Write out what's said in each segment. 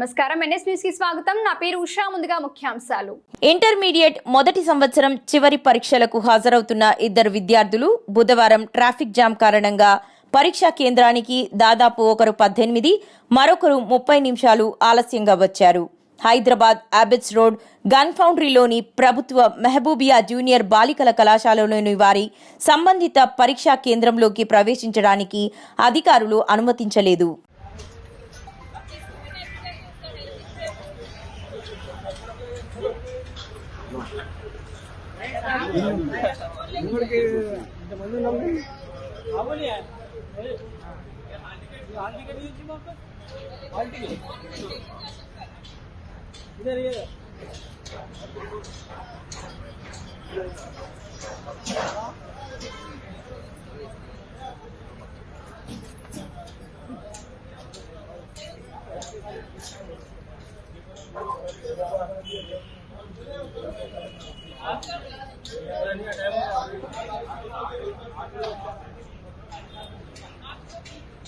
నమస్కారం. ఎన్ఎస్ న్యూస్కి స్వాగతం. నా పేరు ఉషా. ముందుగా ముఖ్యాంశాలు. ఇంటర్మీడియట్ మొదటి సంవత్సరం చివరి పరీక్షలకు హాజరవుతున్న ఇద్దరు విద్యార్థులు బుధవారం ట్రాఫిక్ జామ్ కారణంగా పరీక్షా కేంద్రానికి దాదాపు ఒకరు పద్దెనిమిది మరొకరు ముప్పై నిమిషాలు ఆలస్యంగా వచ్చారు. హైదరాబాద్ అబిట్స్ రోడ్ గన్ ఫౌండరీలోని ప్రభుత్వ మెహబూబియా జూనియర్ బాలికల కళాశాలలోని వారి సంబంధిత పరీక్షా కేంద్రంలోకి ప్రవేశించడానికి అధికారులు అనుమతించలేదు. உங்களுக்கு இந்த மண்ணு நம்பி அவளியா हाल टिकट दी थी वहाँ पर हाल टिकट इधर ये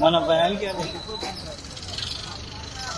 మన భయానికి